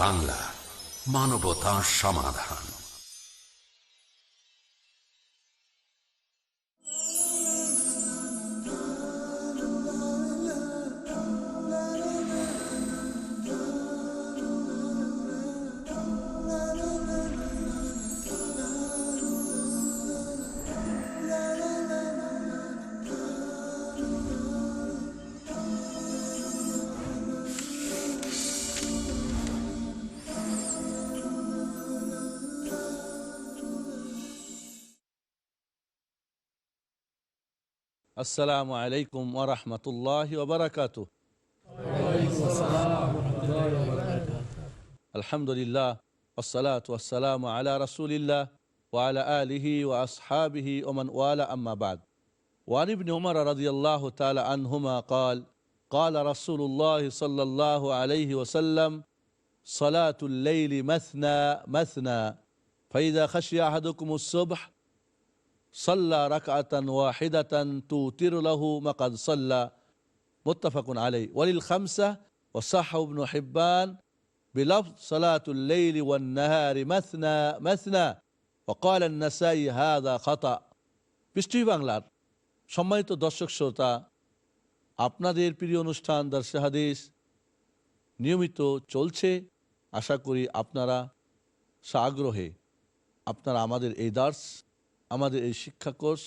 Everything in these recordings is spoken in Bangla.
বাংলা মানবতা সমাধান। السلام عليكم ورحمة الله وبركاته. وعليكم السلام ورحمة الله وبركاته الحمد لله والصلاة والسلام على رسول الله وعلى آله وأصحابه ومن والى أما بعد وعن ابن عمر رضي الله تعالى عنهما قال قال رسول الله صلى الله عليه وسلم صلاة الليل مثنى مثنى. فإذا خشي أحدكم الصبح صلى ركعة واحدة توتر له ما قد صلى متفق عليه وللخمسة وصح ابن حبان بلفظ صلاة الليل والنهار مثنى مثنى وقال النسائي هذا خطأ পৃষ্টি বাংলার সম্মানিত দর্শক শ্রোতা আপনাদের প্রিয় অনুষ্ঠান দর্শে হাদিস নিয়মিত চলছে আশা করি আপনারা সাগ্রহে আপনারা আমাদের এই দার্স আমাদের এই শিক্ষা কোর্স,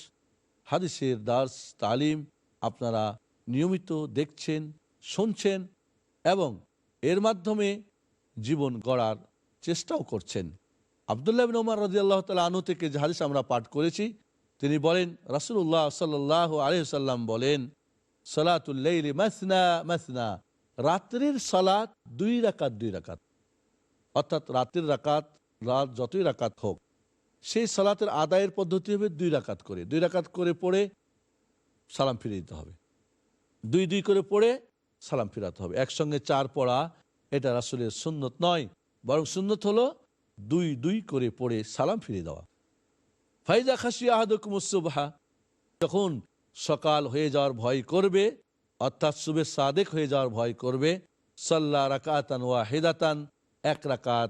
হাদিসের দার্স, তালিম আপনারা নিয়মিত দেখছেন, শুনছেন এবং এর মাধ্যমে জীবন গড়ার চেষ্টাও করছেন। আবদুল্লাহ বিন ওমর রাজি আল্লাহ তালা আনু থেকে যে হাদিস আমরা পাঠ করেছি, তিনি বলেন রাসুল্লাহ সাল্লাহ আলহিসাল্লাম বলেন সালাতুল্লাইলি মাসনা মাসনা, রাত্রির সালাত দুই রাকাত দুই রাকাত। অর্থাৎ রাত্রির রাকাত, রাত যতই রাকাত হোক সেই সালাতের আদায়ের পদ্ধতি হবে দুই রাকাত করে। দুই রাকাত করে পড়ে সালাম ফিরে দিতে হবে। দুই দুই করে পড়ে সালাম ফিরাতে হবে। একসঙ্গে চার পড়া, এটা আসলে সুন্নত নয়, বরং সুন্নত হলো দুই দুই করে পড়ে সালাম ফিরে দেওয়া। ফাইজা খাসি আহাদুকুমুসুবাহা যখন সকাল হয়ে যাওয়ার ভয় করবে, অর্থাৎ সুবে সাদেক হয়ে যাওয়ার ভয় করবে, সাল্লা রাকাতান ওয়া হেদাতান এক রাকাত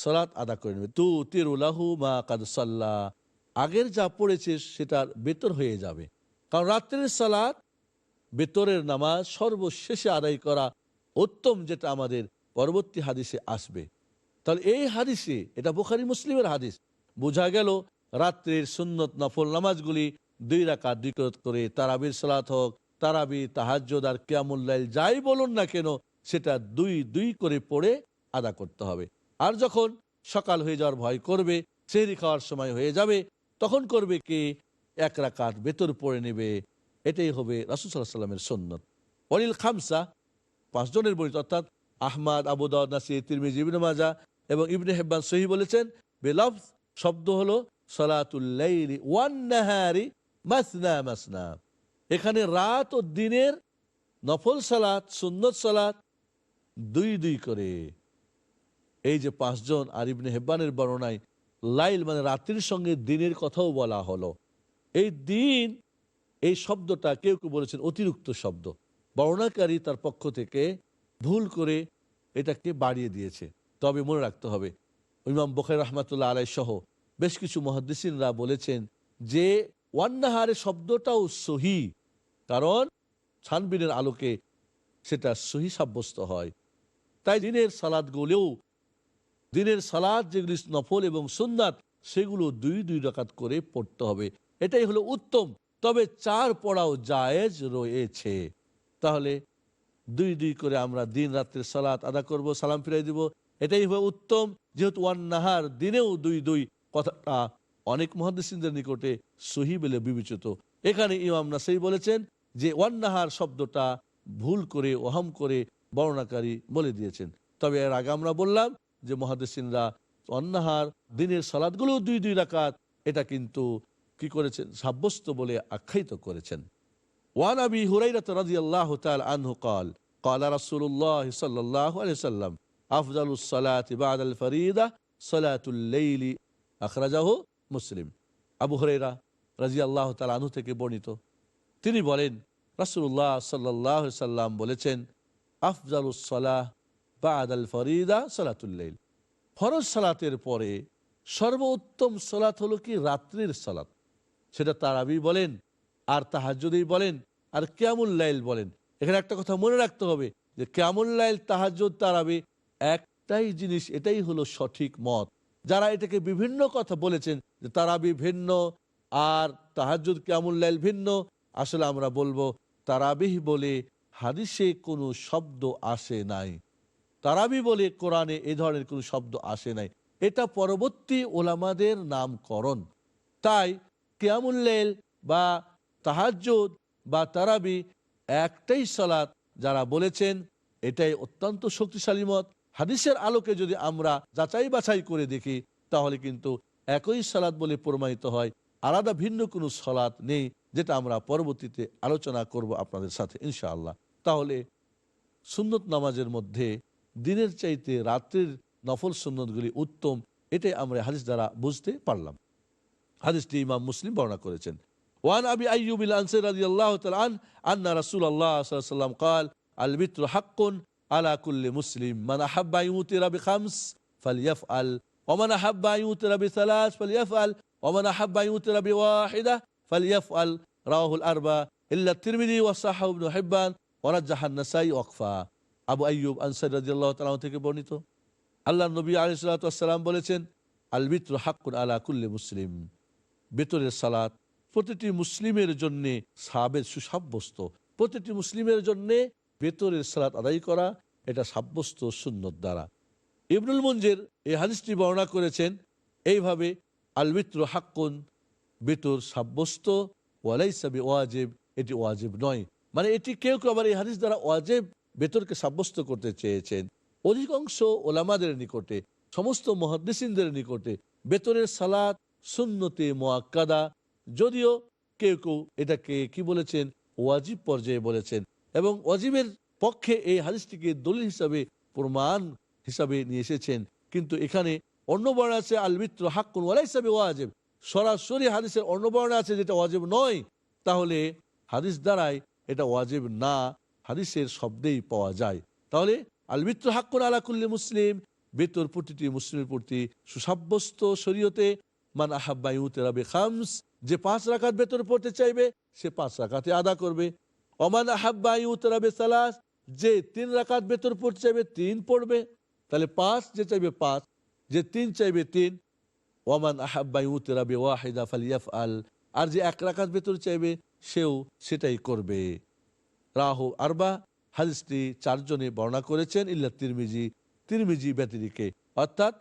সালাত আদা করে নেবে। তু তিরুলাহু মা কাদ সাল্লাহ আগের যা পড়েছে সেটার বেতর হয়ে যাবে। কারণ রাত্রের সালাত বেতরের নামাজ সর্বশেষে আদায় করা উত্তম যেটা আমাদের পরবর্তী হাদিসে আসবে। তাহলে এই হাদিসে, এটা বুখারি মুসলিমের হাদিস, বোঝা গেল রাত্রের সুন্নত নফল নামাজগুলি দুই রাকাত দুই করে তারাবির সালাত হোক, তারাবি, তাহাজ্জদ আর কিয়ামুল্লাইল যাই বলুন না কেন, সেটা দুই দুই করে পড়ে আদা করতে হবে। আর যখন সকাল হয়ে যাওয়ার ভয় করবে সেহরি খাওয়ার সময় হয়ে যাবে, তখন করবে কি? এক রাকাত বেতর পড়ে নেবে। এটাই হবে রাসুসাল্লাহ সাল্লামের সন্ন্যত অনিল খামসা পাঁচজনের বর্ণিত, অর্থাৎ আহমাদ আবুদাউদ নাসির, তিরমিজ, ইবনে মাজা এবং ইবনে হেব্বান সহি বলেছেন বেলফ শব্দ হলো সলাতুল্লাইলি ওয়ান নাহারি মাসনা মাসনা। এখানে রাত ও দিনের নফল সালাত, সুন্নত সালাত দুই দুই করে। এই যে পাঁচজন আর ইবনে হেব্বানের বর্ণনায় লাইল মানে রাত্রির সঙ্গে দিনের কথাও বলা হলো। এই দিন, এই শব্দটা কেউ কেউ বলেছেন অতিরিক্ত শব্দ। বর্ণাকারী তার পক্ষ থেকে ভুল করে এটাকে বাড়িয়ে দিয়েছে। তবে মনে রাখতে হবে, ইমাম বখাই রহমাতুল্লাহ আলাই সহ বেশ কিছু মহাদিসিনরা বলেছেন যে, ওয়ান্নাহারে শব্দটাও সহি, কারণ ছানবিনের আলোকে সেটা সহি সাব্যস্ত হয়। তাই দিনের সালাদ সালাদগুলোও দিনের সালাদ যেগুলি নফল এবং সুন্নাত, সেগুলো দুই দুই রাকাত করে পড়তে হবে। এটাই হলো উত্তম। তবে চার পড়াও জায়েজ রয়েছে। তাহলে দুই দুই করে আমরা দিন রাত্রের সালাত আদা করব, সালাম ফিরাই দিব। এটাই হবে উত্তম। যেহেতু ওয়ান নাহার দিনেও দুই দুই কথাটা অনেক মহাদিসদের নিকটে সহি বলে বিবেচিত। এখানে ইমাম নাসাই বলেছেন যে ওয়ান নাহার শব্দটা ভুল করে ওহাম করে বর্ণাকারী বলে দিয়েছেন। তবে এর আগে আমরা বললাম যে মহাদেসিনরা অন্নাহার দিনের সালাদগুলো দুই দুই রাকাত এটা কিন্তু কি করেছেন সাব্যস্ত বলে আখ্যায়িত করেছেন ওয়ান আবি হুরাইরাত রাদিয়াল্লাহু তাআলা আনহু قال قال رسول الله صلى الله عليه وسلم افضل الصلاه بعد الفريضه صلاه الليل اخرجه মুসলিম আবু হুরাইরা রাদিয়াল্লাহু তাআলা আনহু থেকে বর্ণিত তিনি বলেন রাসূলুল্লাহ সাল্লাল্লাহু আলাইহি সাল্লাম বলেছেন আফজালুস সালাহ ফরিদা ফরজ সালাতের পরে সর্বোত্তম সালাত হলো কি? রাত্রির সালাত। সেটা তারাবি বলেন, আর তাহাজুদেই বলেন, আর লাইল বলেন। এখানে একটা কথা মনে রাখতে হবে যে লাইল তাহাজুদ তারাবি একটাই জিনিস, এটাই হলো সঠিক মত। যারা এটাকে বিভিন্ন কথা বলেছেন যে তারাবি ভিন্ন আর তাহাজুদ লাইল ভিন্ন, আসলে আমরা বলব তারাবিহ বলে হাদিসে কোনো শব্দ আসে নাই। তারাবি বলে কোরআনে এ ধরনের কোনো শব্দ আসে নাই। এটা পরবর্তী ওলামাদের নামকরণ। তাই কেয়ামুল্লেল বা তাহাজ্জুদ বা তারাবি একটাই সালাত যারা বলেছেন, এটাই অত্যন্ত শক্তিশালী মত। হাদিসের আলোকে যদি আমরা যাচাই বাছাই করে দেখি, তাহলে কিন্তু একই সালাত বলে প্রমাণিত হয়। আলাদা ভিন্ন কোনো সলাৎ নেই, যেটা আমরা পরবর্তীতে আলোচনা করব আপনাদের সাথে, ইনশাআল্লাহ। তাহলে সুন্নত নামাজের মধ্যে দিনের চাইতে রাত্রির নফল সুন্নতগুলি উত্তম এটাই আমরা হাদিস দ্বারা বুঝতে পারলাম হাদিসটি ইমাম মুসলিম বর্ণনা করেছেন ওয়ান আবি আইয়ুব আল আনসারী রাদিয়াল্লাহু তাআলা আন আন্না রাসূলুল্লাহ সাল্লাল্লাহু আলাইহি ওয়াসাল্লাম قال البتر حق على كل مسلم من احب ان يوتر بخمس فليفعل ومن احب ان يوتر بثلاث فليفعل ومن احب ان يوتر بواحده فليفعل رواه الاربعه الا الترمذي وصححه ابن حبان ورجح النسائي وقفا আবু আইয়ুব আনসারী রাদিয়াল্লাহু তাআলা থেকে বর্ণিত। আল্লাহ নবী আলাইহিস সালাতু বলেছেন, আল বিত্র হাক্কুন আলা কুল্লি মুসলিম। বেতরের সালাত প্রতিটি মুসলিমের জন্য সাবের সুসাব্যস্ত। প্রতিটি মুসলিমের জন্য বেতরের সালাত আদায় করা, এটা সাব্যস্ত সুন্নত দ্বারা। ইবনুল মঞ্জের এই হাদিসটি বর্ণনা করেছেন, এইভাবে আল বিত্র হাক্কুন, বেতর সাব্যস্ত ওয়ালাইসাবি ওয়াজেব। এটি ওয়াজেব নয়। মানে এটি কেউ কেউ আবার এই হাদিস দ্বারা ওয়াজেব বেতরকে সাব্যস্ত করতে চেয়েছেন। অধিকাংশ ওলামাদের নিকটে, সমস্ত মহাদ্দেসিনদের নিকটে বেতনের সালাত সুন্নতে মোয়াক্কাদা যদিও কেউ কেউ এটাকে কি বলেছেন, ওয়াজিব পর্যায়ে বলেছেন এবং ওয়াজিবের পক্ষে এই হাদিসটিকে দলিল হিসাবে, প্রমাণ হিসাবে নিয়ে এসেছেন। কিন্তু এখানে অন্য বর্ণ আছে, আলমিত্র হাক্কুন ওয়ালা হিসাবে ওয়াজেব সরাসরি হাদিসের অন্য বর্ণ আছে যেটা ওয়াজেব নয়, তাহলে হাদিস দ্বারাই এটা ওয়াজেব না। হাদিসের শব্দেই পাওয়া যায়। তাহলে আলমিত্র হাক্কুন আলাকুল্লি মুসলিম, বেতর প্রতিটি মুসলিমের প্রতি সুসাব্যস্ত শরীয়তে, মান আহাব্বাইউতেরাবে খামস যে পাঁচ রাকাত বেতর পড়তে চাইবে, সে পাঁচ রাকাতে আদা করবে। অমান আহাব্বাইউতেরাবে সালাস যে তিন রাকাত বেতর পড়তে চাইবে, তিন পড়বে। তাহলে পাঁচ যে চাইবে, পাঁচ, যে তিন চাইবে, তিন। ওমান আহাব্বাইউতেরাবে ওয়াহিদা ফালিয়াফ আল আর যে এক রাকাত বেতর চাইবে, সেও সেটাই করবে। রাহু আরবা হাদিসটি চারজনে বর্ণনা করেছেন, ইল্লা তিরমিজি তিরমিজি ব্যতিরিকে। অর্থাৎ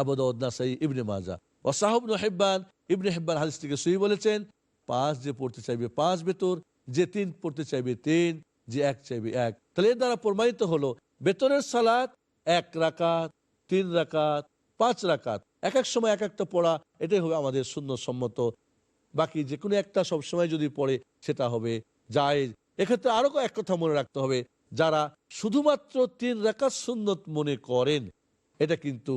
আবদাই ইবনে মাজা। ও সাহব হেব্বান, ইবনে হেব্বান হাদিসটিকে সহি বলেছেন, পাঁচ যে পড়তে চাইবে পাঁচ বেতর যে তিন পড়তে চাইবে তিন, যে এক চাইবে এক। তাহলে এর দ্বারা প্রমাণিত হলো বেতরের সালাত এক রাকাত, তিন রাকাত, পাঁচ রাকাত। এক এক সময় এক একটা পড়া, এটাই হবে আমাদের শূন্য সম্মত বাকি যে কোনো একটা সবসময় যদি পড়ে, সেটা হবে জায়েজ। এক্ষেত্রে আরও এক কথা মনে রাখতে হবে। যারা শুধুমাত্র তিন রাকাত সুন্নত মনে করেন, এটা কিন্তু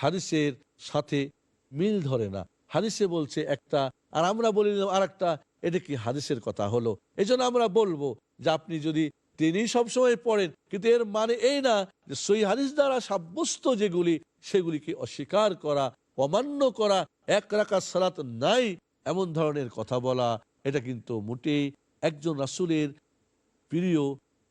হাদিসের সাথে মিল ধরে না। হাদিসে বলছে একটা, আর আমরা বলি আর একটা এটা কি হাদিসের কথা হলো? এই আমরা বলব যে আপনি যদি তিনি সবসময় পড়েন, কিন্তু এর মানে এই না যে সই হাদিস দ্বারা সাব্যস্ত যেগুলি, সেগুলিকে অস্বীকার করা, অমান্য করা, এক রাকাত সালাত নাই, এমন ধরনের কথা বলা, এটা কিন্তু মোটেই একজন রাসুলের প্রিয়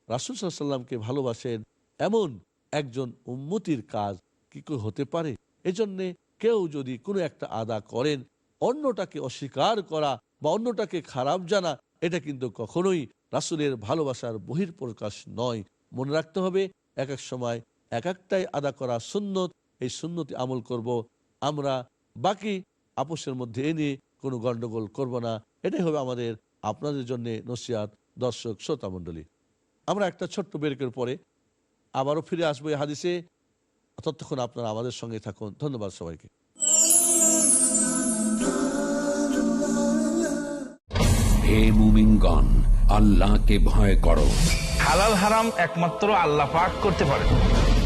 রাসুল সাল্লামকে ভালোবাসেন, এমন একজন উন্মতির কাজ কি করে হতে পারে? এজন্যে কেউ যদি কোনো একটা আদা করেন, অন্যটাকে অস্বীকার করা বা অন্যটাকে খারাপ জানা, এটা কিন্তু কখনোই রাসুলের ভালোবাসার বহির প্রকাশ নয়। মনে রাখতে হবে, এক এক সময় এক একটাই আদা করা সুন্নত, এই সুন্নতি আমল করব আমরা, বাকি আপোষের মধ্যে এনে কোনো গণ্ডগোল করব না। এটাই হবে আমাদের আপনাদের জন্য নসিয়াত দর্শক শ্রোতা মণ্ডলী। আমরা একটা ছোট্ট বেরকের পরে আবারও ফিরে আসব এই হাদিসে। ততক্ষণ আপনারা আমাদের সঙ্গে থাকুন। ধন্যবাদ সবাইকে। হে মুমিনগণ আল্লাহকে ভয় করো। হালাল হারাম একমাত্র আল্লাহ পাক করতে পারেন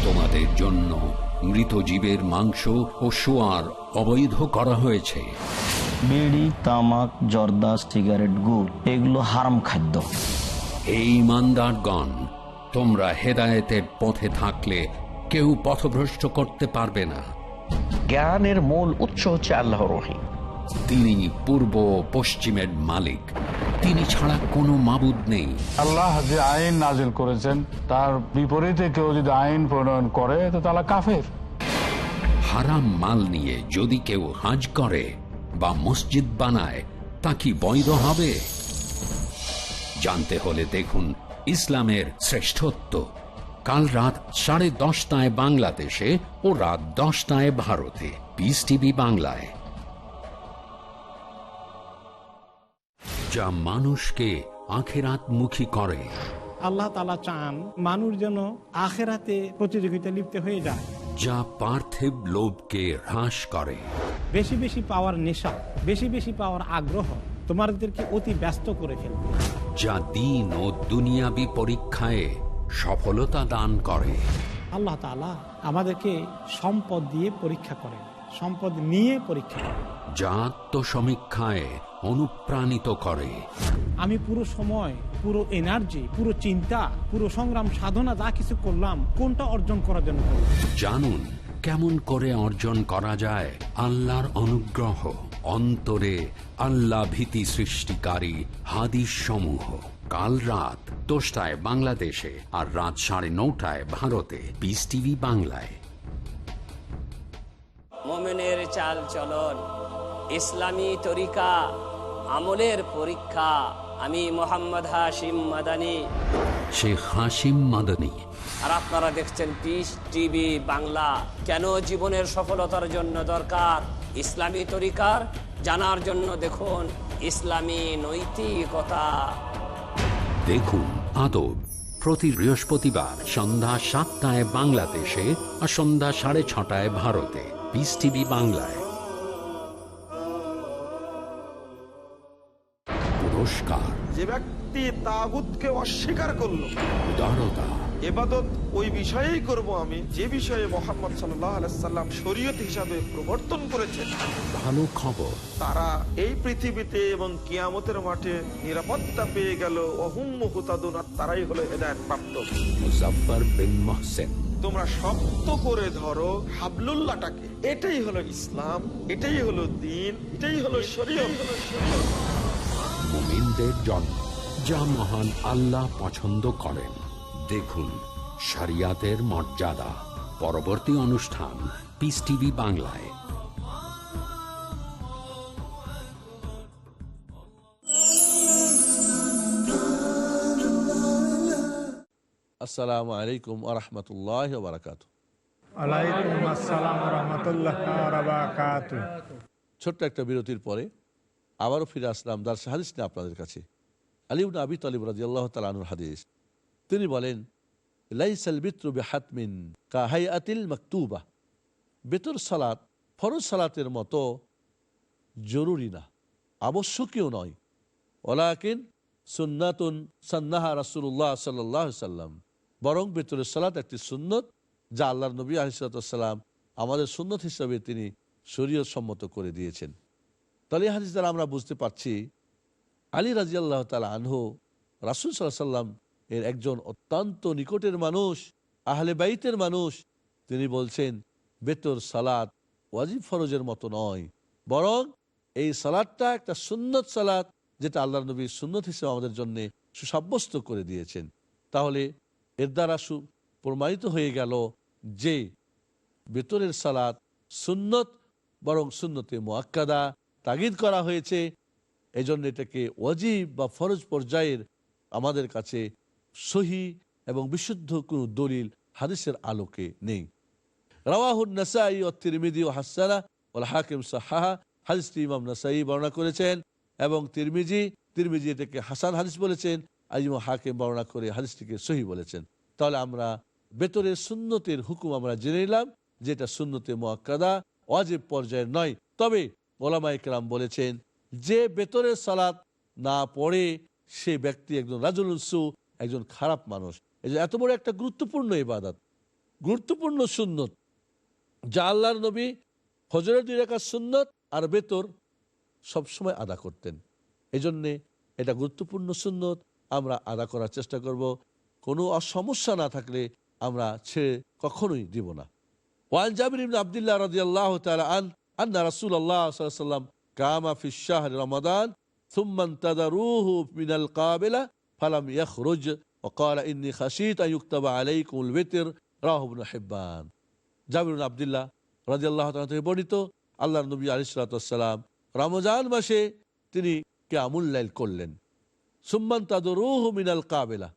তোমাদের জন্য মৃত জীবের মাংস ও সোয়ার অবৈধ করা হয়েছে। বিড়ি তামাক জর্দা সিগারেট গুড় এগুলো হারাম খাদ্য। হে ইমানদারগণ তোমরা হেদায়েতের পথে থাকলে কেউ পথভ্রষ্ট করতে পারবে না। জ্ঞানের মূল উৎস হচ্ছে আল্লাহর রহি তিনি পূর্ব পশ্চিমের মালিক। তিনি ছাড়া কোনো মাবুদ নেই। আল্লাহ যে আইন নাজিল করেছেন তার বিপরীতে কেউ যদি আইন প্রণয়ন করে তো তারা কাফের। হারাম মাল নিয়ে যদি কেউ হাজ করে বা মসজিদ বানায়, তা কি বৈধ হবে? জানতে হলে দেখুন ইসলামের শ্রেষ্ঠত্ব। কাল রাত সাড়ে দশটায় বাংলাদেশে ও রাত দশটায় ভারতে। পিস টিভি বাংলায়। যা মানুষকে আখেরাত মুখী করে। আল্লাহ তালা চান মানুষ যেন আখেরাতে প্রতিযোগিতা লিপ্ত হয়ে যায়। যা পার্থিব লোভকে হ্রাস করে। বেশি বেশি পাওয়ার নেশা বেশি বেশি পাওয়ার আগ্রহ তোমাদেরকে অতি ব্যস্ত করে ফেলবে। যা দিন ও দুনিয়াবি পরীক্ষায় সফলতা দান করে। আল্লাহ তালা আমাদেরকে সম্পদ দিয়ে পরীক্ষা করেন সম্পদ নিয়ে পরীক্ষা করেন। যা আত্মসমীক্ষায় অনুপ্রাণিত করে। আমি পুরো সময় পুরো এনার্জি পুরো চিন্তা পুরো সংগ্রাম সাধনা যা কিছু করলাম কোনটা অর্জন করার জন্য জানুন কেমন করে অর্জন করা যায় আল্লাহর অনুগ্রহ অন্তরে আল্লাহ ভীতি সৃষ্টিকারী হাদিস সমূহ কাল রাত দশটায় বাংলাদেশে আর রাত সাড়ে নটায় ভারতে। পিস টিভি বাংলায়। মোমেনের চাল চলন ইসলামী তরিকা আমলের পরীক্ষা। আমি মোহাম্মদ হাশিম মাদানি। শেখ হাসিম মাদানী। আর আপনারা দেখছেন পিস টিভি বাংলা। কেন জীবনের সফলতার জন্য দরকার ইসলামী তরিকার? জানার জন্য দেখুন ইসলামী নৈতিকতা। দেখুন আদব। প্রতি বৃহস্পতিবার সন্ধ্যা সাতটায় বাংলাদেশে আর সন্ধ্যা সাড়ে ছটায় ভারতে। পিস টিভি বাংলায়। ব্যক্তি তাগুতকে অস্বীকার করল। উদারতা এবাদত ওই বিষয়েই করব আমি যে বিষয়ে মোহাম্মদ সাল্লাহ আলাইসাল্লাম শরীয়ত হিসাবে প্রবর্তন করেছেন। ভালো খবর। তারা এই পৃথিবীতে এবং কিয়ামতের মাঠে নিরাপত্তা পেয়ে গেল। অহুম আর তারাই হলো হেদায়ত প্রাপ্ত। মুজফার বিন মহসেন। তোমরা শক্ত করে ধরো হাবলুল্লাহটাকে। এটাই হলো ইসলাম এটাই হলো দিন এটাই হলো শরীয়ত। মুমিনদের জন্ম। যা মহান আল্লাহ পছন্দ করেন। দেখুন শরিয়াতের মর্যাদা। পরবর্তী অনুষ্ঠান পিস টিভি বাংলায়। আসসালামু আলাইকুম আরহামতুল্লাহ বারাকাত ওয়ালাইকুম আসসালাম রহমতুল্লাহ বারাকাতু ছোট্ট একটা বিরতির পরে আবারও ফিরে আসলাম দার হাদিস নিয়ে আপনাদের কাছে। আলিউন আবি তালিব রাজি আল্লাহ তালানুর হাদিস। তিনি বলেন, লাইসাল বিত্রু বেহাতমিন কাহাই আতিল মাকতুবা। বেতর সালাত ফরজ সালাতের মতো জরুরি না, আবশ্যকীয় নয়। ওলাকিন সুন্নাতুন সান্নাহা রাসুল্লাহ সাল্লাহ সাল্লাম। বরং বেতরের সালাত একটি সুন্নত যা আল্লাহর নবী আলিসাল্লাম আমাদের সুন্নত হিসাবে তিনি শরীয়ত সম্মত করে দিয়েছেন। তাহলে হাদিস দ্বারা আমরা বুঝতে পারছি আলী রাজি আল্লাহ তালা আনহু রাসুল সাল্লাহ সাল্লাম এর একজন অত্যন্ত নিকটের মানুষ, আহলে বাইতের মানুষ। তিনি বলছেন, বেতর সালাত ওয়াজিব ফরজের মতো নয়। বরং এই সালাদটা একটা সুন্নত সালাদ যেটা আল্লাহ নবী সুন্নত হিসেবে আমাদের জন্য সুসাব্যস্ত করে দিয়েছেন। তাহলে এর দ্বারা সু প্রমাণিত হয়ে গেল যে বেতরের সালাত সুন্নত, বরং সুন্নতে মোয়াক্কাদা তাগিদ করা হয়েছে। এই জন্য এটাকে ওয়াজিব বা ফরজ পর্যায়ের আমাদের কাছে সহি এবং বিশুদ্ধ কোনো দলিল হাদিসের আলোকে নেই। রাওয়াহুন নাসাই ও তিরমিদি ও হাসানা ওল হাকিম সাহা হাদিসটি ইমাম নাসাই বর্ণনা করেছেন এবং তিরমিজি তিরমিজি এটাকে হাসান হাদিস বলেছেন আইম হাকিম বর্ণনা করে হাদিসটিকে সহি বলেছেন। তাহলে আমরা বেতরের সুন্নতের হুকুম আমরা জেনে নিলাম, যেটা সুন্নতে মোয়াক্কাদা ওয়াজিব পর্যায়ের নয়। তবে ওলামা ইকরাম বলেছেন যে বেতরের সালাত না পড়ে সে ব্যক্তি একজন রাজুলসু একজন খারাপ মানুষ। এই এত বড় একটা গুরুত্বপূর্ণ ইবাদত, গুরুত্বপূর্ণ সুন্নত, যা আল্লাহর নবী হজরের দুই রেখা সুন্নত আর বেতর সবসময় আদা করতেন। এই জন্যে এটা গুরুত্বপূর্ণ সুন্নত, আমরা আদা করার চেষ্টা করব। কোনো সমস্যা না থাকলে আমরা ছেড়ে কখনোই দিব না। ওয়ান জাবির আব্দুল্লাহ রাদিয়াল্লাহু তাআলা আন, আন্না রাসূলুল্লাহ সাল্লাল্লাহু আলাইহি কামা ফি শাহর রমাদান ثم انتظروه من القابلة فلم يخرج وقال إني خشيت أن يكتب عليكم الوتر রাহ ইবনে হিব্বান জাবির ইবনে আব্দুল্লাহ রাদিয়াল্লাহু তাআলা থেকে বর্ণিত আল্লাহর নবী আলাইহিস সালাতু ওয়াসসালাম রমজান মাসে তিনি কিয়ামুল লাইল করলেন সুম্মান তাদরুহু মিনাল কাবেলা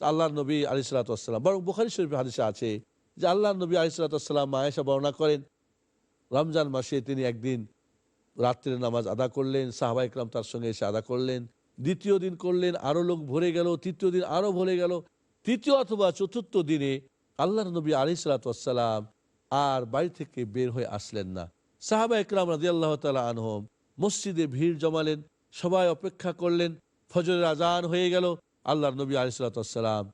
আল্লাহর নবী আলি সালাতাম বরং বুখারি শরীফ হাদিসে আছে যে আল্লাহর নবী আলি সালাতাম মায়েশা বর্ণনা করেন রমজান মাসে তিনি একদিন রাত্রের নামাজ আদা করলেন, সাহাবা ইকরাম তার সঙ্গে এসে আদা করলেন। দ্বিতীয় দিন করলেন, আরও লোক ভরে গেল, তৃতীয় দিন আরও ভরে গেল। তৃতীয় অথবা চতুর্থ দিনে আল্লাহর নবী আলি সালাতাম আর বাড়ি থেকে বের হয়ে আসলেন না। সাহাবা ইকরাম রাজি আল্লাহ তালা আনহম মসজিদে ভিড় জমালেন, সবাই অপেক্ষা করলেন, ফজরের আজান হয়ে গেল, আল্লাহর নবী আলিসাল্লাম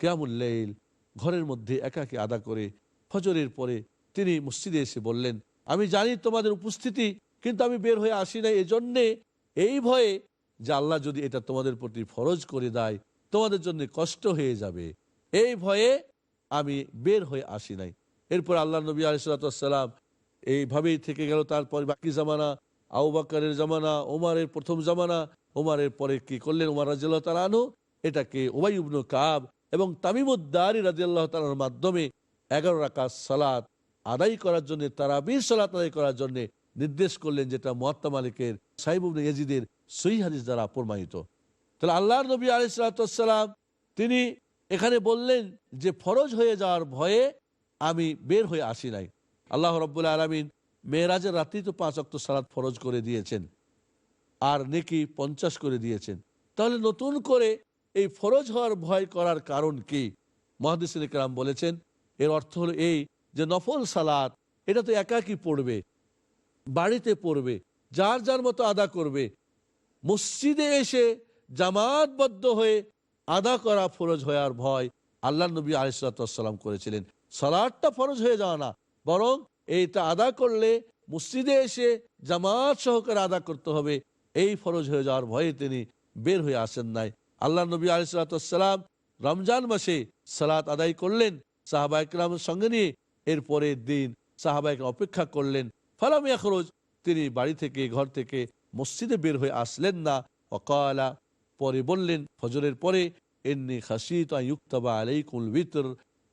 কেয়ামুল্লাইল ঘরের মধ্যে একাকে আদা করে ফজরের পরে তিনি মসজিদে এসে বললেন, আমি জানি তোমাদের উপস্থিতি কিন্তু আমি বের হয়ে আসি না এজন্যে এই ভয়ে যে আল্লাহ যদি এটা তোমাদের প্রতি ফরজ করে দেয়, তোমাদের জন্য কষ্ট হয়ে যাবে। এই ভয়ে আমি বের হয়ে আসি নাই। এরপর আল্লাহ নবী আলিসাল্লাম এইভাবেই থেকে গেল। তারপর বাকি জামানা আউ জামানা ওমারের প্রথম জামানা ওমারের পরে কি করলেন? ওমার রাজিয়াল্লাহ তালানো এটাকে ওবাই কাব এবং তামিমুদ্দারি রাজিয়াল্লাহ তালার মাধ্যমে এগারো রাকাত সালাত আদায় করার জন্য তারা বীর সালাত আদায় করার জন্য নির্দেশ করলেন যেটা মহাত্মা মালিকের সাহিবুল ইয়াজিদের সহি হাদিস দ্বারা প্রমাণিত। তাহলে আল্লাহর নবী আলিসাল্লাম তিনি এখানে বললেন যে ফরজ হয়ে যাওয়ার ভয়ে আমি বের হয়ে আসি নাই। আল্লাহ রব্বুল আলমিন মেয়েরাজের রাত্রি তো পাঁচ অক্ট সালাদ ফরজ করে দিয়েছেন আর নেকি পঞ্চাশ করে দিয়েছেন। তাহলে নতুন করে এই ফরজ হওয়ার ভয় করার কারণ কি? মহাদিসিন কালাম বলেছেন, এর অর্থ হলো এই যে নফল সালাত, এটা তো একাকি পড়বে। বাড়িতে পড়বে, যার যার মতো আদা করবে। মসজিদে এসে জামাতবদ্ধ হয়ে আদা করা ফরজ হওয়ার ভয় আল্লাহ নবী আলিসাল্লাম করেছিলেন। সালাদটা ফরজ হয়ে যাওয়া না, বরং এইটা আদা করলে মসজিদে এসে জামাত সহকারে আদা করতে হবে। এই ফরজ হয়ে যাওয়ার ভয়ে তিনি বের হয়ে আসেন নাই। আল্লাহ নবী আলিসাল্লাম রমজান মাসে সালাত আদায় করলেন সাহাবাইকরামের সঙ্গে নিয়ে এর পরের দিন সাহাবাইক অপেক্ষা করলেন। ফালামিয়া খরচ তিনি বাড়ি থেকে, ঘর থেকে মসজিদে বের হয়ে আসলেন না। অকালা, পরে বললেন, ফজরের পরে এমনি খাসিত ইউক্তবা আলাইকুল ভিতর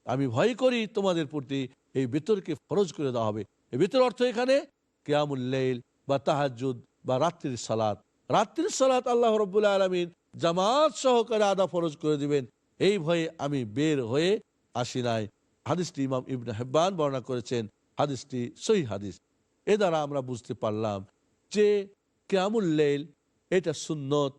আমি ভয় করি তোমাদের প্রতি, এই বেতরকে ফরজ করে দেওয়া হবে। এই বেতর অর্থ এখানে? কেয়ামুল্লাইল বা তাহাজুদ বা রাত্রির সালাত। রাত্রির সালাত আল্লাহ রব্বুল্লাহ আলমিন জামাত সহকারে আদা ফরজ করে দিবেন। এই ভয়ে আমি বের হয়ে আসি নাই। হাদিসটি ইমাম ইবনে হেব্বান বর্ণনা করেছেন। হাদিসটি সহি হাদিস। এ দ্বারা আমরা বুঝতে পারলাম যে কেয়ামুল্লাইল এটা সুন্নত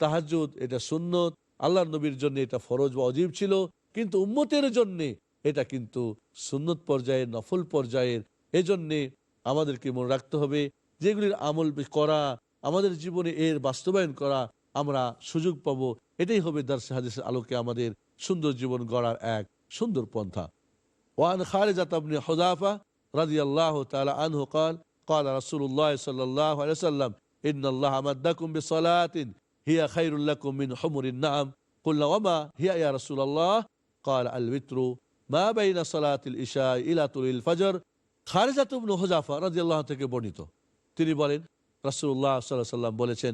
তাহাজুদ এটা সুন্নত আল্লাহ নবীর জন্য এটা ফরজ বা অজীব ছিল, কিন্তু উম্মতের জন্যে এটা কিন্তু সুন্নত পর্যায়ের, নফল পর্যায়ের। এজন্যে আমাদেরকে মনে রাখতে হবে, যেগুলির আমল করা, আমাদের জীবনে এর বাস্তবায়ন করা আমরা সুযোগ পাব। এটাই হবে দার্সে হাদিসের আলোকে আমাদের সুন্দর জীবন গড়ার এক সুন্দর পন্থা। ওয়ান খারেজাত আপনি হজাফা রাজি আল্লাহ তালা আনহু কাল قال رسول الله صلى الله عليه وسلم إن الله أمدكم بصلاة هي خير لكم من حمر النعم قلنا وما هي يا رسول الله قال الوتر ما بين صلاة الإشاء إلى طلوع الفجر খারেজাত ইবনু হুজাফা রাদিয়াল্লাহু থেকে বর্ণিত তিনি বলেন রাসূলুল্লাহ সাল্লাল্লাহু আলাইহি সাল্লাম বলেছেন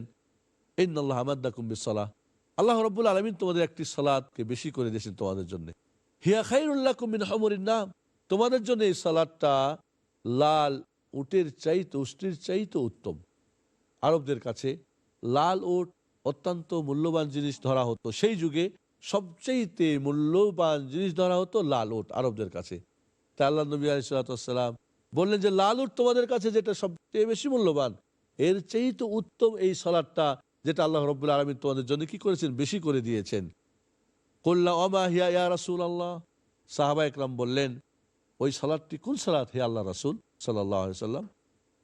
ইন্নাল্লাহ আমাদাকুম বিসসালাহ আল্লাহ রাব্বুল আলামিন তোমাদের একটি সালাতকে বেশি করে দিয়েছেন তোমাদের জন্য হিয়া খাইরুল্লাকুম মিন হুমুরিন নাম তোমাদের জন্য এই সালাদটা লাল উটের চাইতে উষ্টির চাইতে উত্তম। আরবদের কাছে লাল উট অত্যন্ত মূল্যবান জিনিস ধরা হতো। সেই যুগে সবচেয়েতে মূল্যবান জিনিস ধরা হতো লাল উট আরবদের কাছে। তা আল্লাহ নবী আলিসাল্লাম বললেন যে, লাল উট তোমাদের কাছে যেটা সবচেয়ে বেশি মূল্যবান, এর চেয়ে উত্তম এই সলাদটা যেটা আল্লাহ রব্বুল আলমী তোমাদের জন্য কি করেছেন? বেশি করে দিয়েছেন। কল্লা অমা হিয়া ইয়া রাসুল আল্লাহ সাহাবা একরাম বললেন ওই সালাদটি কোন সালাদ? হে আল্লাহ রাসুল সাল্লাম।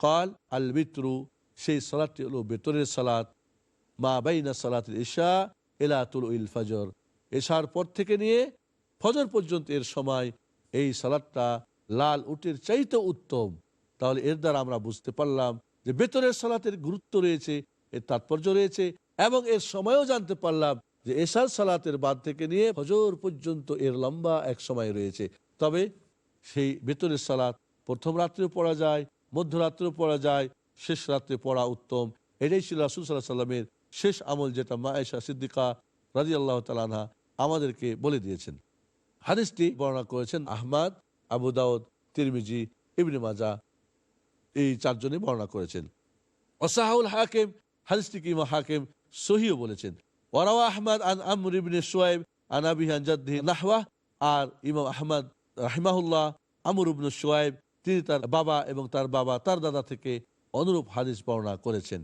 কাল আল বিত্রু সেই সালাদটি হলো বেতরের সালাদ। মা বাইনা সালাত ইশা এলাতুল ইল ফজর। এশার পর থেকে নিয়ে ফজর পর্যন্ত এর সময় এই সালাদটা লাল উটের চাইতে উত্তম। তাহলে এর দ্বারা আমরা বুঝতে পারলাম যে বেতনের সালাতের গুরুত্ব রয়েছে, এর তাৎপর্য রয়েছে এবং এর সময়ও জানতে পারলাম যে এশার সালাতের বাদ থেকে নিয়ে ফজর পর্যন্ত এর লম্বা এক সময় রয়েছে। তবে সেই বেতনের সালাত প্রথম রাত্রেও পড়া যায়, মধ্যরাত্রেও পড়া যায়, শেষ রাত্রে পড়া উত্তম। এটাই ছিল রাসুল সাল্লাহ সাল্লামের শেষ আমল যেটা মা এশা সিদ্দিকা রাজি আল্লাহ তালানহা আমাদেরকে বলে দিয়েছেন। হাদিসটি বর্ণনা করেছেন আহমাদ, আবু দাউদ, তিরমিজি, ইবনে মাজা। এই চারজনই বর্ণনা করেছেন। ওসাহুল হাকিম হাদিসটিকে ইমা হাকিম সহিও বলেছেন। ওরাওয়া আহমদ আন আমর ইবনে সোয়েব আন জাদ্দি নাহওয়া আর ইমাম আহমদ রাহিমাহুল্লাহ আমর ইবনে সোয়েব তিনি তার বাবা এবং তার বাবা তার দাদা থেকে অনুরূপ হাদিস বর্ণনা করেছেন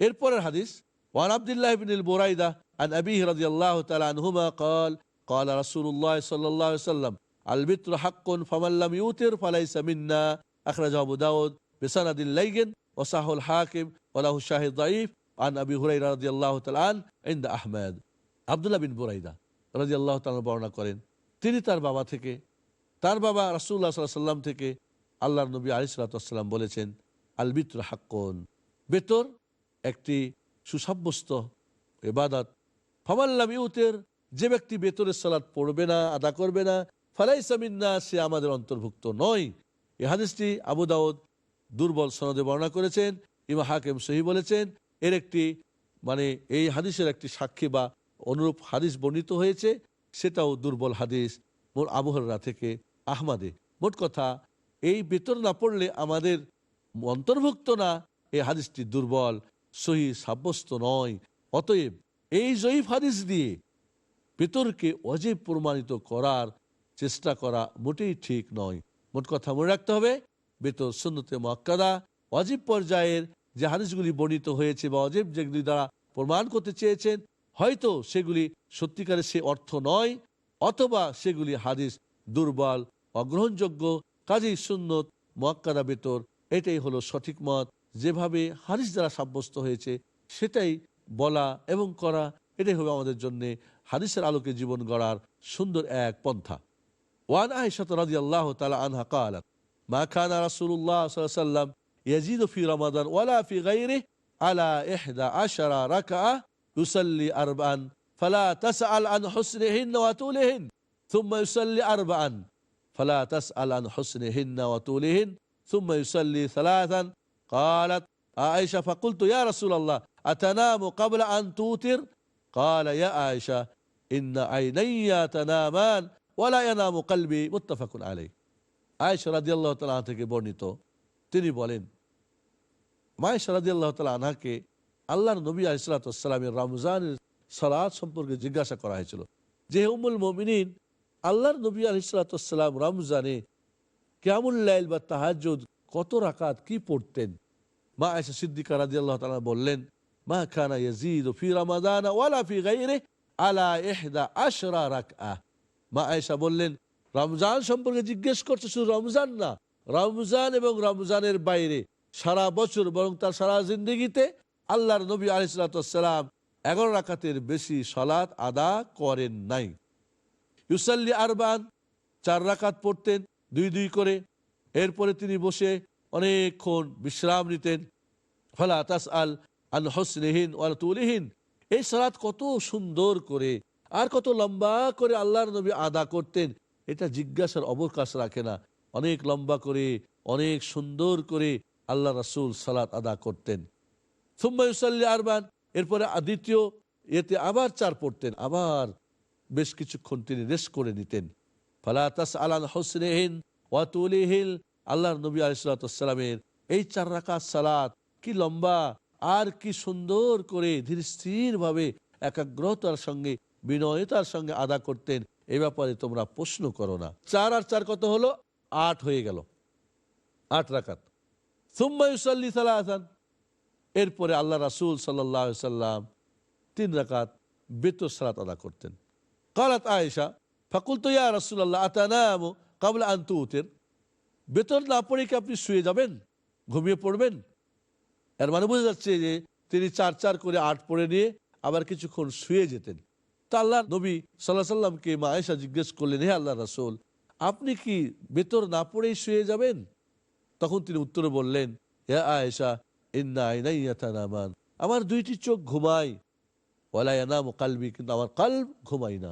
এরপরের হাদিস ওয়ান আব্দুল্লাহ ইবনুল বুরাইদা আন আবিহি রাদিয়াল্লাহু তাআলা আনহুমা قال قال رسول الله صلى الله عليه وسلم البتر حق فمن لم يوتر فليس منا أخرجه أبو داود بسند لين وصحه الحاكم وله شاهد ضعيف عن أبي هريرة رضي الله تعالى عنه عند أحمد আবদুল্লাহ বিন বুরাইদা রাজি আল্লাহ তালা বর্ণনা করেন তিনি তার বাবা থেকে তার বাবা রাসুল্লাহ সাল্লাহ সাল্লাম থেকে আল্লাহ নবী আলিসাল্লাম বলেছেন আল বিত্র হাক্কন। বেতর একটি সুসাব্যস্ত এবাদত ফামাল্লাম ইউতের, যে ব্যক্তি বেতরের সালাদ পড়বে না, আদা করবে না ফালাই সামিন্না সে আমাদের অন্তর্ভুক্ত নয়। এ হাদিসটি আবু দাউদ দুর্বল সনদে বর্ণনা করেছেন ইমা হাকিম সহি বলেছেন। এর একটি মানে এই হাদিসের একটি সাক্ষী বা অনুরূপ হাদিস বর্ণিত হয়েছে, সেটাও দুর্বল হাদিস। মোর আবহরা থেকে আহমাদে। মোট কথা, এই বেতন না পড়লে আমাদের অন্তর্ভুক্ত না এই হাদিসটি দুর্বল, সহি সাব্যস্ত নয়। অতএব এই জয়ীফ হাদিস দিয়ে বেতরকে অজীব প্রমাণিত করার চেষ্টা করা মোটেই ঠিক নয়। মোট কথা মনে রাখতে হবে, বেতর সুন্নতে মক্কাদা অজীব পর্যায়ের যে হাদিসগুলি বর্ণিত হয়েছে বা অজীব যেগুলি দ্বারা প্রমাণ করতে চেয়েছেন, হয়তো সেগুলি সত্যিকারের সে অর্থ নয়, অথবা সেগুলি হাদিস দুর্বল, অগ্রহণযোগ্য, কাজী সুন্নত, মোয়াক্কাদা বেতর, এটাই হলো সঠিক মত। যেভাবে হারিস দ্বারা সাব্যস্ত হয়েছে, সেটাই বলা এবং করা, এটাই হবে আমাদের জন্যে হারিসের আলোকে জীবন গড়ার সুন্দর এক পন্থা। ওয়ান আয়েশাত রাজি আল্লাহ তালা আনহা কাল মা খান রাসুল্লাহ সাল্লাম ইয়াজিদ ফি রমাদান ওয়ালা ফি গাইরে আলা ইহদা আশারা রাকা ইউসাল্লি আরবান, ফালা তাসআল আন হুসনিহিন ওয়া তুলিহিন। ثم يصلي أربعا فلا تسأل عن حسنهن وطولهن ثم يصلي ثلاثا قالت عائشة فقلت يا رسول الله أتنام قبل أن توتر قال يا عائشة إن عيني تنامان ولا ينام قلبي متفق عليه আয়েশা রাজি আল্লাহ তালা থেকে বর্ণিত তিনি বলেন মায়েশা রাজি আল্লাহ তালা আনহাকে আল্লাহর নবী আলিসাল্লামের রমজানের সালাদ সম্পর্কে জিজ্ঞাসা করা হয়েছিল যে উমুল মমিনিন আল্লাহর নবী আলিসাল্লাম রমজানে কেমন লাইল বা তাহাজুদ কত রাকাত কি পড়তেন? মা আয়সা সিদ্দিকা রাজি আল্লাহ তালা বললেন, মা খানা ইয়াজিদ ফি রমাদান ওয়ালা ফি গাইরে আলা ইহদা আশরা রাকআ। মা আয়েশা বললেন, রমজান সম্পর্কে জিজ্ঞেস করছে শুধু রমজান না, রমজান এবং রমজানের বাইরে সারা বছর বরং তার সারা জিন্দগিতে আল্লাহর নবী আলিসাল্লাম এগারো রাকাতের বেশি সলাৎ আদা করেন নাই। ইউসাল্লি আরবান, চার রাকাত পড়তেন, দুই দুই করে। এরপরে তিনি বসে অনেকক্ষণ বিশ্রাম নিতেন। ফলা তাস আল আল হসনেহীন ওয়াল তুলিহীন। এই সালাত কত সুন্দর করে আর কত লম্বা করে আল্লাহর নবী আদা করতেন, এটা জিজ্ঞাসার অবকাশ রাখে না। অনেক লম্বা করে, অনেক সুন্দর করে আল্লাহ রাসুল সালাত আদা করতেন। সুম্মাইসাল্লি আরবান, এরপরে দ্বিতীয়, এতে আবার চার পড়তেন, আবার বেশ কিছুক্ষণ তিনি রেস্ট করে নিতেন। ফালাতাস আলান হোসনেহীন ওয়াতুলিহিল আল্লাহর নবী আলিসাল্লামের এই চার রাকাত সালাত কি লম্বা, আর কি সুন্দর করে ধীর স্থির ভাবে একাগ্রতার সঙ্গে, বিনয়তার সঙ্গে আদা করতেন, এ ব্যাপারে তোমরা প্রশ্ন করো না। চার আর চার কত হলো? আট হয়ে গেল। আট রাকাত। সুম্মাইসাল্লি সালাহান এরপরে আল্লাহ রাসুল সাল্লাহ সাল্লাম তিন রাকাত বেতর সালাত আদা করতেন। কালাত আয়েশা ফাকুল তো ইয়া রাসুল্লাহ আতানাম কাবলা আন্তুতের বেতন না পড়ে কি আপনি শুয়ে যাবেন? ঘুমিয়ে পড়বেন? এর মানে বোঝা যাচ্ছে যে তিনি চার চার করে আট পড়ে নিয়ে আবার কিছুক্ষণ শুয়ে যেতেন। তা আল্লাহ নবী সাল্লাহ সাল্লামকে মা আয়েশা জিজ্ঞেস করলেন, হে আল্লাহ রাসুল, আপনি কি বেতর না পড়েই শুয়ে যাবেন? তখন তিনি উত্তরে বললেন, হে আয়েশা, ইন্না আইনাইয়াতানামান আমার দুইটি চোখ ঘুমায় ওয়ালায়ানাম কালবি, কিন্তু আমার কাল্ব ঘুমাই না।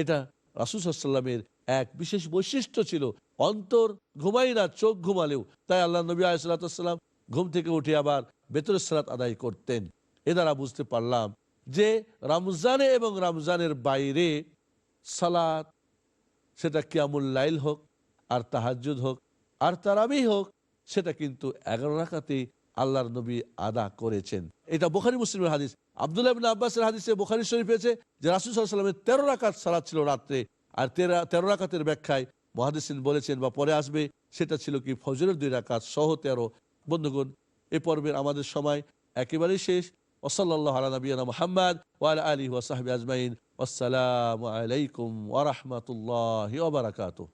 এটা রাসুসাল্লামের এক বিশেষ বৈশিষ্ট্য ছিল। অন্তর ঘুমাই না, চোখ ঘুমালেও। তাই আল্লাহ নবী আলাইসাল্লাম ঘুম থেকে উঠে আবার বেতরের সালাত আদায় করতেন। এ দ্বারা বুঝতে পারলাম যে রমজানে এবং রমজানের বাইরে সালাত, সেটা কিয়ামুল লাইল হোক, আর তাহাজুদ হোক, আর তারাবি হোক, সেটা কিন্তু এগারো রাখাতে আল্লাহর নবী আদা করেছেন। এটা বোখারি মুসলিমের হাদিস। আবদুল্লাহ আব্বাসের হাদিসে বোখারি শরীফ পেয়েছে যে রাসুল সাল্লামের তেরো রাকাত সালাত ছিল রাত্রে, আর তেরো তেরো রাকাতের ব্যাখ্যায় মহাদিসিন বলেছেন বা পরে আসবে, সেটা ছিল কি ফজরের দুই রাকাত সহ তেরো। বন্ধুগণ, এ পর্বের আমাদের সময় একেবারেই শেষ। ওসল্লাহ আলা মোহাম্মদ ওয়াল আলী ওয়াসাহাবি আজমাইন। আসসালামু আলাইকুম ওরহমতুল্লাহ ওবরাকাতু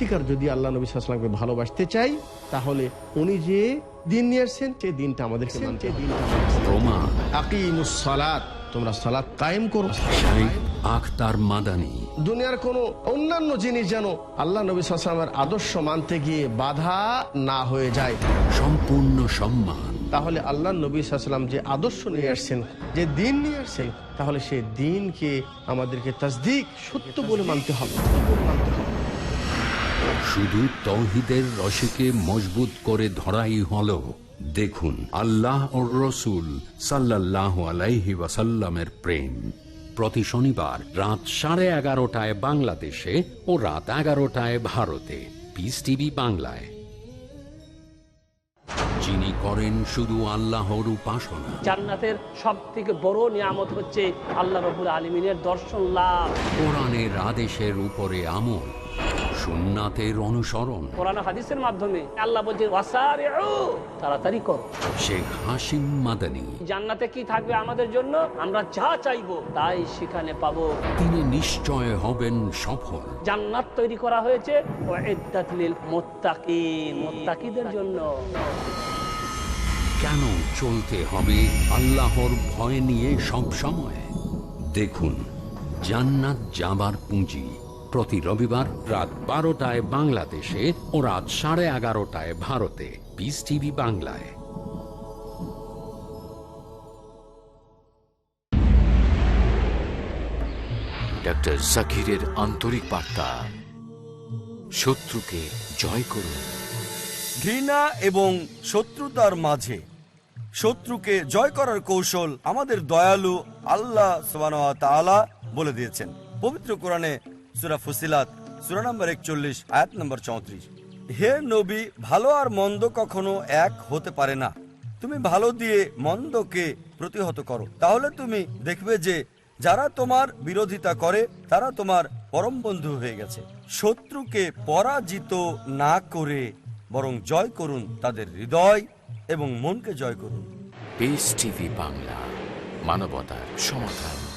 সত্যিকার যদি আল্লাহ নবী সাল্লামকে ভালোবাসতে চাই তাহলে উনি যে দিন নিয়ে এসছেন সেই দিনটা আমাদেরকে মানতে হবে। প্রমাণ আকিমুস সালাত তোমরা সালাত কায়েম করো। শাইখ আখতার মাদানী। দুনিয়ার কোনো অন্যান্য জিনিস যেন আল্লাহ নবী সাল্লামের আদর্শ মানতে গিয়ে বাধা না হয়ে যায়। সম্পূর্ণ সম্মান। তাহলে আল্লাহ নবী সাল্লাম যে আদর্শ নিয়ে আসছেন যে দিন নিয়ে আসছেন তাহলে সেই দিনকে আমাদেরকে তাসদিক সত্য বলে মানতে হবে। মানতে হবে শুধু তৌহিদের রশিকে মজবুত করে ধরাই হলো। দেখুন আল্লাহ ও রসুল সাল্লাহ আলাইহি ওয়াসাল্লামের প্রেম। প্রতি শনিবার রাত সাড়ে এগারোটায় বাংলাদেশে ও রাত এগারোটায় ভারতে। পিস টিভি বাংলায়। যিনি করেন শুধু আল্লাহর উপাসনা। জান্নাতের সব থেকে বড় নিয়ামত হচ্ছে আল্লাহ রবুল আলমিনের দর্শন লাভ। কোরআনের আদেশের উপরে আমল। সুন্নাতের অনুসরণ। কোরআন হাদিসের মাধ্যমে আল্লাহ বলছে "ওয়াসারি'ু", তাড়াতাড়ি করো। শেখ হাসিম মাদানী। জান্নাতে কি থাকবে আমাদের জন্য? আমরা যা চাইব তাই সেখানে পাবো। তিনি নিশ্চয় হবেন সফল। জান্নাত তৈরি করা হয়েছে ওয়াইদ্দাত লিল মুত্তাকিন মুত্তাকিদের জন্য। কেন চলতে হবে আল্লাহর ভয় নিয়ে সব সময়? দেখুন জান্নাত যাবার পুঁজি। প্রতি রবিবার রাত বারোটায় বাংলাদেশে ও রাত সাড়ে এগারোটায় ভারতে। পিস টিভি বাংলায়। ডক্টর জাকিরের আন্তরিক বার্তা। শত্রুকে জয় করুন। ঘৃণা এবং শত্রুতার মাঝে শত্রুকে জয় করার কৌশল আমাদের দয়ালু আল্লাহ তাআলা বলে দিয়েছেন। পবিত্র কোরআনে সুরা ফুসিলাত, সুরা নম্বর একচল্লিশ, আয়াত নম্বর চৌত্রিশ। হে নবী, ভালো আর মন্দ কখনো এক হতে পারে না। তুমি ভালো দিয়ে মন্দকে প্রতিহত করো। তাহলে তুমি দেখবে যে যারা তোমার বিরোধিতা করে, তারা তোমার পরম বন্ধু হয়ে গেছে। শত্রুকে পরাজিত না করে বরং জয় করুন তাদের হৃদয় এবং মনকে জয় করুন। বাংলা মানবতার সমাধান।